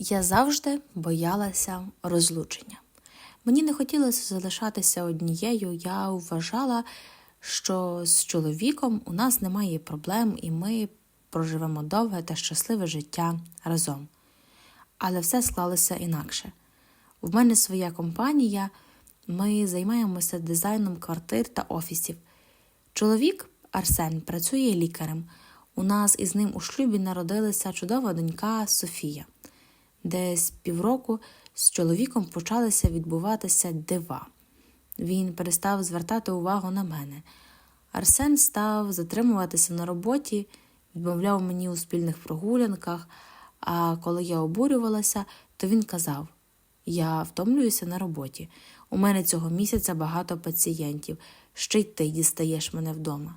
Я завжди боялася розлучення. Мені не хотілося залишатися однією. Я вважала, що з чоловіком у нас немає проблем, і ми проживемо довге та щасливе життя разом. Але все склалося інакше. В мене своя компанія, ми займаємося дизайном квартир та офісів. Чоловік Арсен працює лікарем. У нас із ним у шлюбі народилася чудова донька Софія. Десь півроку з чоловіком почалися відбуватися дива. Він перестав звертати увагу на мене. Арсен став затримуватися на роботі, відмовляв мені у спільних прогулянках, а коли я обурювалася, то він казав: Я втомлююся на роботі. У мене цього місяця багато пацієнтів, ще й ти дістаєш мене вдома.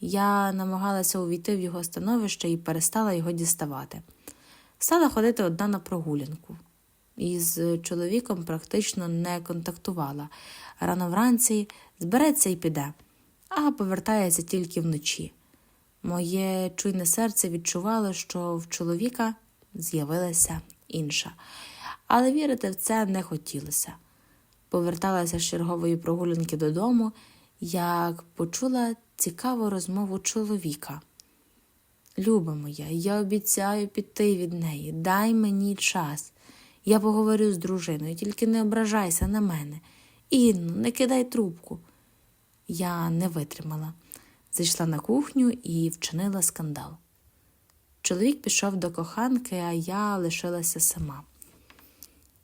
Я намагалася увійти в його становище і перестала його діставати. Стала ходити одна на прогулянку. Із чоловіком практично не контактувала. Рано вранці збереться і піде, а повертається тільки вночі. Моє чуйне серце відчувало, що в чоловіка з'явилася інша, але вірити в це не хотілося. Поверталася з чергової прогулянки додому, як почула цікаву розмову чоловіка. Люба моя, я обіцяю піти від неї. Дай мені час. Я поговорю з дружиною, тільки не ображайся на мене. Інно, не кидай трубку. Я не витримала. Зайшла на кухню і вчинила скандал. Чоловік пішов до коханки, а я лишилася сама.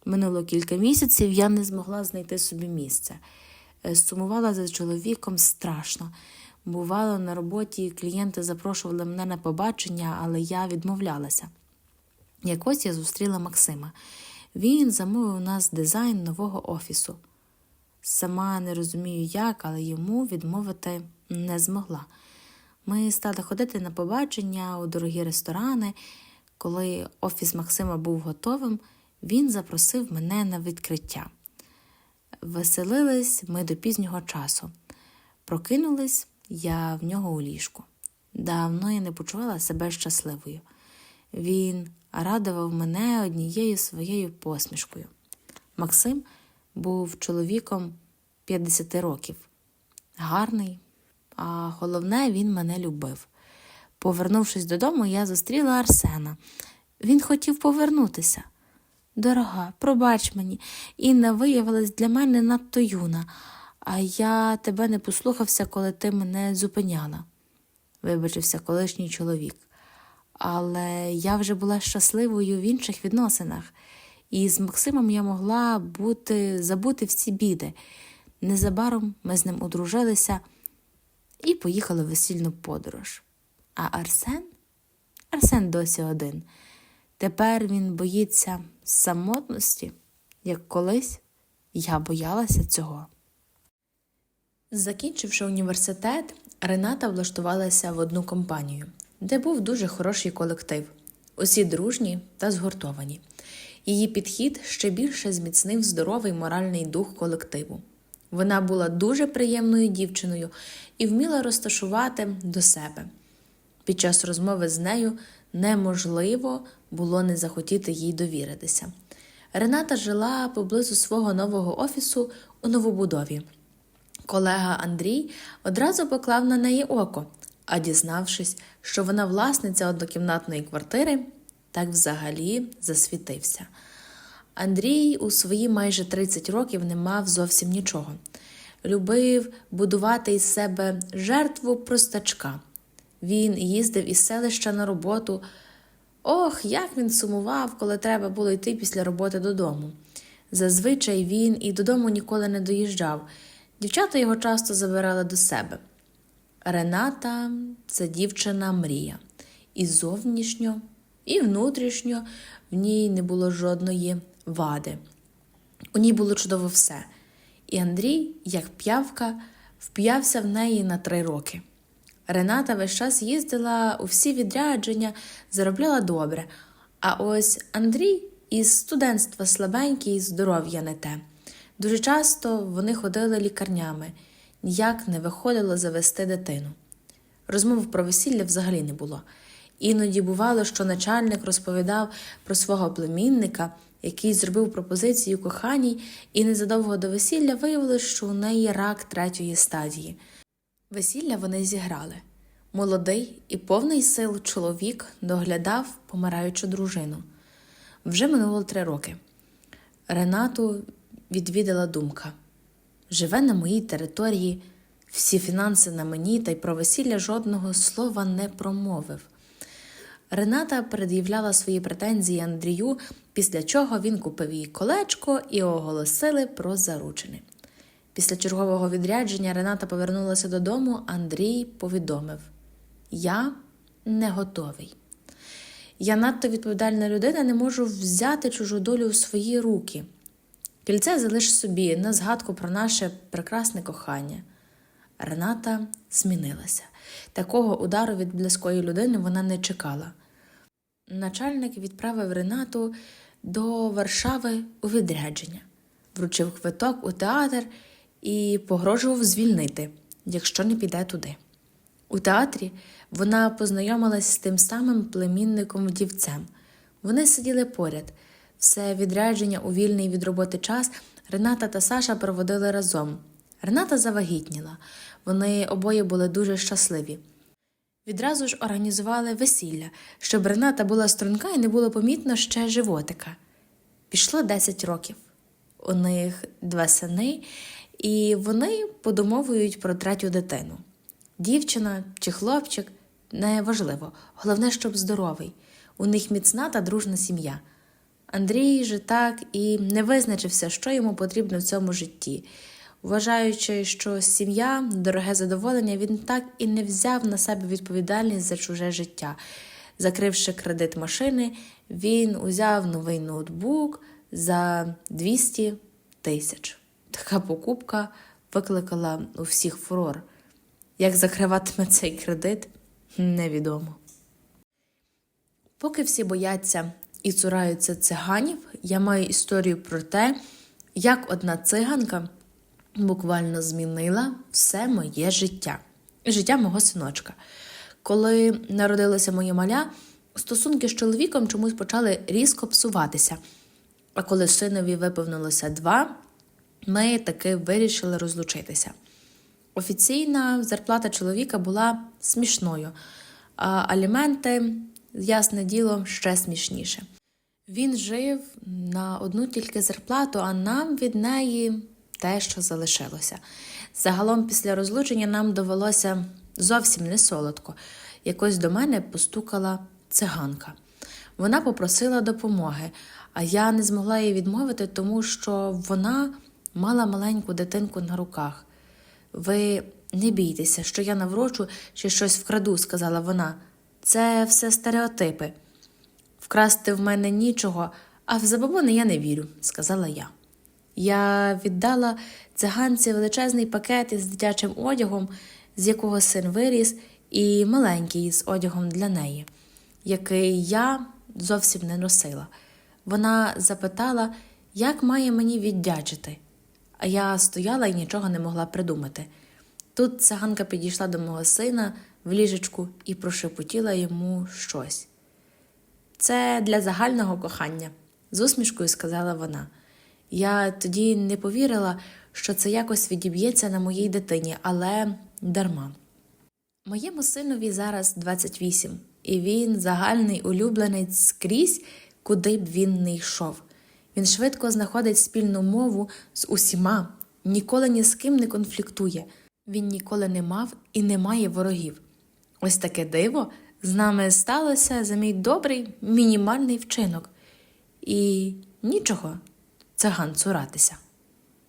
Минуло кілька місяців, я не змогла знайти собі місце. Сумувала за чоловіком страшно. Бувало, на роботі клієнти запрошували мене на побачення, але я відмовлялася. Якось я зустріла Максима. Він замовив у нас дизайн нового офісу. Сама не розумію як, але йому відмовити не змогла. Ми стали ходити на побачення у дорогі ресторани. Коли офіс Максима був готовим, він запросив мене на відкриття. Веселились ми до пізнього часу. Прокинулись я в нього у ліжку. Давно я не почувала себе щасливою. Він радував мене однією своєю посмішкою. Максим був чоловіком 50 років, гарний, а головне, він мене любив. Повернувшись додому, я зустріла Арсена. Він хотів повернутися. Дорога, пробач мені, Інна виявилась для мене надто юна, а я тебе не послухався, коли ти мене зупиняла, вибачився колишній чоловік. Але я вже була щасливою в інших відносинах, і з Максимом я могла бути, забути всі біди. Незабаром ми з ним одружилися і поїхали в весільну подорож. А Арсен? Арсен досі один. Тепер він боїться самотності, як колись я боялася цього. Закінчивши університет, Рената влаштувалася в одну компанію, де був дуже хороший колектив, усі дружні та згуртовані. Її підхід ще більше зміцнив здоровий моральний дух колективу. Вона була дуже приємною дівчиною і вміла розташувати до себе. Під час розмови з нею неможливо було не захотіти їй довіритися. Рената жила поблизу свого нового офісу у новобудові. Колега Андрій одразу поклав на неї око, а дізнавшись, що вона власниця однокімнатної квартири, так взагалі засвітився. Андрій у свої майже 30 років не мав зовсім нічого. Любив будувати із себе жертву простачка. Він їздив із селища на роботу. Ох, як він сумував, коли треба було йти після роботи додому. Зазвичай він і додому ніколи не доїжджав. Дівчата його часто забирали до себе. Рената це дівчина мрія. І зовнішньо, і внутрішньо в ній не було жодної вади. У ній було чудово все. І Андрій, як п'явка, вп'явся в неї на три роки. Рената весь час їздила у всі відрядження, заробляла добре. А ось Андрій із студентства слабенький, здоров'я не те. Дуже часто вони ходили лікарнями, ніяк не виходило завести дитину. Розмов про весілля взагалі не було. Іноді бувало, що начальник розповідав про свого племінника, який зробив пропозицію коханій, і незадовго до весілля виявилось, що у неї рак третьої стадії. Весілля вони зіграли. Молодий і повний сил чоловік доглядав помираючу дружину. Вже минуло три роки. Ренату відвідала думка живе на моїй території, всі фінанси на мені, та й про весілля жодного слова не промовив. Рената пред'являла свої претензії Андрію, після чого він купив їй колечко і оголосили про заручини. Після чергового відрядження Рената повернулася додому, Андрій повідомив: Я не готовий. Я надто відповідальна людина, не можу взяти чужу долю у свої руки. Кільце залиш собі на згадку про наше прекрасне кохання. Рената змінилася. Такого удару від близької людини вона не чекала. Начальник відправив Ренату до Варшави у відрядження, вручив квиток у театр і погрожував звільнити, якщо не піде туди. У театрі вона познайомилась з тим самим племінником вдівцем. Вони сиділи поряд. Все відрядження у вільний від роботи час Рената та Саша проводили разом. Рената завагітніла. Вони обоє були дуже щасливі. Відразу ж організували весілля, щоб Рената була струнка і не було помітно ще животика. Пішло 10 років. У них два сини, і вони подумовують про третю дитину. Дівчина чи хлопчик неважливо, головне, щоб здоровий. У них міцна та дружна сім'я. Андрій же так і не визначився, що йому потрібно в цьому житті. Вважаючи, що сім'я дороге задоволення, він так і не взяв на себе відповідальність за чуже життя. Закривши кредит машини, він узяв новий ноутбук за 200 тисяч. Така покупка викликала у всіх фурор. Як закриватиме цей кредит, невідомо. Поки всі бояться і цураються циганів, я маю історію про те, як одна циганка буквально змінила все моє життя, життя мого синочка. Коли народилося моє маля, стосунки з чоловіком чомусь почали різко псуватися. А коли синові виповнилося два, ми таки вирішили розлучитися. Офіційна зарплата чоловіка була смішною, а аліменти, ясне діло, ще смішніше. Він жив на одну тільки зарплату, а нам від неї те, що залишилося. Загалом, після розлучення, нам довелося зовсім не солодко. Якось до мене постукала циганка. Вона попросила допомоги, а я не змогла їй відмовити, тому що вона мала маленьку дитинку на руках. Ви не бійтеся, що я наврочу чи щось вкраду, сказала вона. Це все стереотипи. Вкрасти в мене нічого, а в забобони я не вірю, сказала я. Я віддала циганці величезний пакет із дитячим одягом, з якого син виріс, і маленький з одягом для неї, який я зовсім не носила. Вона запитала, як має мені віддячити, а я стояла і нічого не могла придумати. Тут циганка підійшла до мого сина в ліжечку і прошепотіла йому щось. Це для загального кохання, з усмішкою сказала вона. Я тоді не повірила, що це якось відіб'ється на моїй дитині, але дарма. Моєму синові зараз 28, і він загальний улюбленець скрізь, куди б він не йшов. Він швидко знаходить спільну мову з усіма, ніколи ні з ким не конфліктує. Він ніколи не мав і не має ворогів. Ось таке диво з нами сталося за мій добрий мінімальний вчинок. І нічого циган цуратися.